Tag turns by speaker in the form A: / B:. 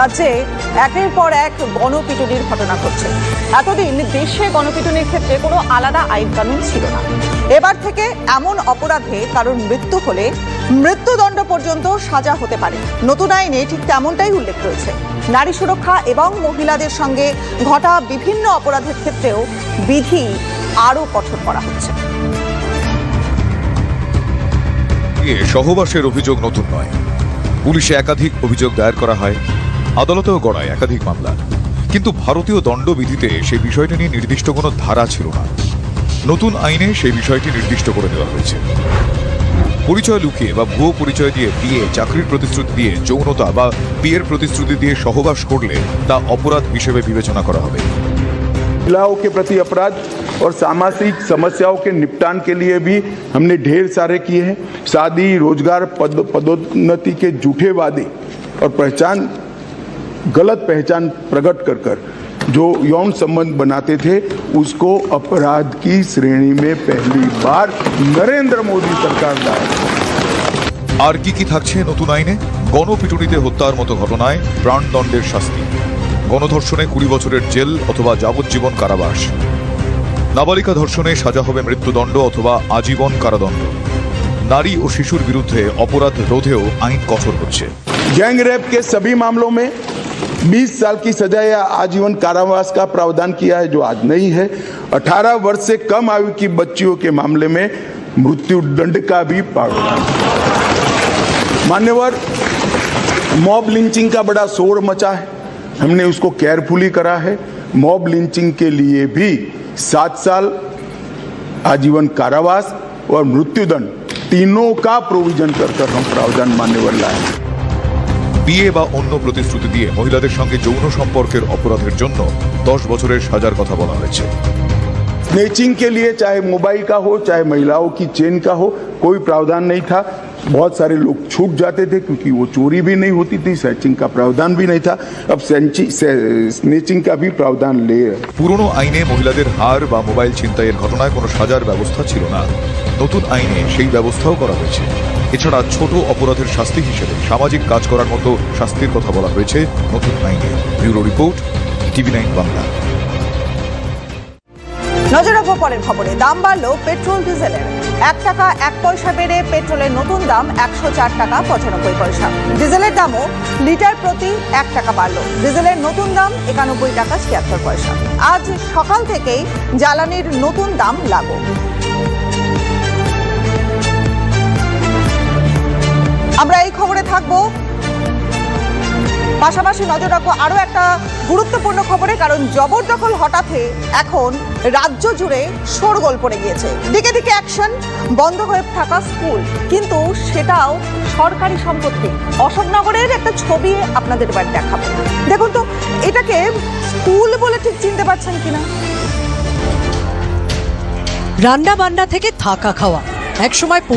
A: রাজ্যে একের পর এক গণপিটুনির ঘটনা ঘটছে। এতদিন দেশে গণপিটুনির ক্ষেত্রে কোনো আলাদা আইন কানুন ছিল না। এবার থেকে এমন অপরাধে কারণ মৃত্যু হলে মৃত্যুদণ্ড পর্যন্ত সাজা হতে পারে। নতুন আইনে ঠিক তেমনটাই উল্লেখ রয়েছে। নারী সুরক্ষা এবং মহিলাদের সঙ্গে ঘটা বিভিন্ন অপরাধের ক্ষেত্রেও বিধি আরও কঠোর করা হচ্ছে।
B: সহবাসের অভিযোগ নতুন নয়। পুলিশে একাধিক অভিযোগ দায়ের করা হয়। আদালতেও গড়ায় একাধিক মামলা কিন্তু ভারতীয় দণ্ডবিধিতে সেই বিষয়টি নিয়ে নির্দিষ্ট কোনো ধারা ছিল না নতুন আইনে সেই বিষয়টি নির্দিষ্ট করে দেওয়া হয়েছে পরিচয় লুকিয়ে বা ভুয়ো পরিচয় দিয়ে বিয়ে চাকরির প্রতিশ্রুতি দিয়ে যৌনতা বা বিয়ের প্রতিশ্রুতি দিয়ে সহবাস করলে তা অপরাধ হিসেবে বিবেচনা করা হবে
C: महिलाओं के प्रति अपराध और सामाजिक समस्याओं के निपटान के लिए भी हमने ढेर सारे किए हैं शादी रोजगार पद पदोन्नति के झूठे वादे और पहचान गलत पहचान प्रकट कर कर जो यौन संबंध बनाते थे उसको अपराध की श्रेणी में पहली बार नरेंद्र मोदी सरकार लाए
B: আর কি কি থাকছে নতুন আইনে গণপিটুনিতে হত্যার মতো ঘটনায় প্রাণদণ্ডের শাস্তি গণধর্ষণে কুড়ি বছরের জেল অথবা যাবজ্জীবন কারাবাস নাবালিকা ধর্ষণে সাজা হবে মৃত্যুদণ্ড অথবা আজীবন কারাদণ্ড নারী ও শিশুর বিরুদ্ধে অপরাধ রোধেও আইন কঠোর হচ্ছে
C: गैंग रेप के सभी मामलों में 20 साल की सजा या आजीवन कारावास का प्रावधान किया है, जो आज नहीं है। 18 वर्ष से कम आयु की बच्चियों के मामले में मृत्यु दंड का भी प्रावधान मान्यवर, मॉब लिंचिंग का बड़ा शोर मचा है। हमने उसको केयरफुली करा है। मॉब लिंचिंग के लिए भी सात साल आजीवन कारावास और मृत्युदंड तीनों का प्रोविज़न कर कर हम प्रावधान मान्यवर लाए
B: বিয়ে বা অন্য প্রতিশ্রুতি দিয়ে মহিলাদের সঙ্গে যৌন সম্পর্কের অপরাধের জন্য দশ বছরের সাজার কথা বলা হয়েছে
C: स्नेचिंग के लिए चाहे मोबाइल का हो चाहे महिलाओं की चेन का हो कोई प्रावधान नहीं था बहुत सारे लोग छूट जाते थे क्योंकि वो चोरी भी नहीं होती थी स्नेचिंग का प्रावधान भी नहीं था अब सेंची- से- स्नेचिंग का भी प्रावधान ले रहे हैं।
B: পুরনো আইনে মহিলাদের হার বা মোবাইল ছিনতাইয়ের ঘটনায় কোনো সাজার ব্যবস্থা ছিল না নতুন আইনে সেই ব্যবস্থাও করা হয়েছে এছাড়া ছোট অপরাধের শাস্তি হিসেবে সামাজিক কাজ করার মতো শাস্তির কথা বলা হয়েছে নতুন আইনে bureau report TV nine Bangla
A: নজর রাখবো পরের খবরে দাম বাড়লো পেট্রোল ডিজেলের এক টাকা, এক পয়সা বেড়ে পেট্রোলের নতুন দাম একশো চার টাকা, পঁচানব্বই পয়সা। ডিজেলের দামও লিটার প্রতি এক টাকা বাড়ল। ডিজেলের নতুন দাম একানব্বই টাকা ছিয়াত্তর পয়সা। আজ সকাল থেকেই জ্বালানির নতুন দাম লাগু। আমরা এই খবরে থাকব পাশাপাশি নজর রাখব আরও একটা গুরুত্বপূর্ণ খবরে, কারণ জবরদখল হঠাৎ এখন রাজ্য জুড়ে শোরগোল পড়ে গিয়েছে। দিকে দিকে অ্যাকশন, বন্ধ হয়ে থাকা স্কুল। কিন্তু সেটাও সরকারি সম্পত্তি। অশোকনগরের একটা ছবি আপনাদের এবার দেখাবো। দেখুন তো, এটাকে স্কুল বলে ঠিক চিনতে পারছেন কিনা?
D: রান্না বান্না থেকে থাকা খাওয়া। একসময়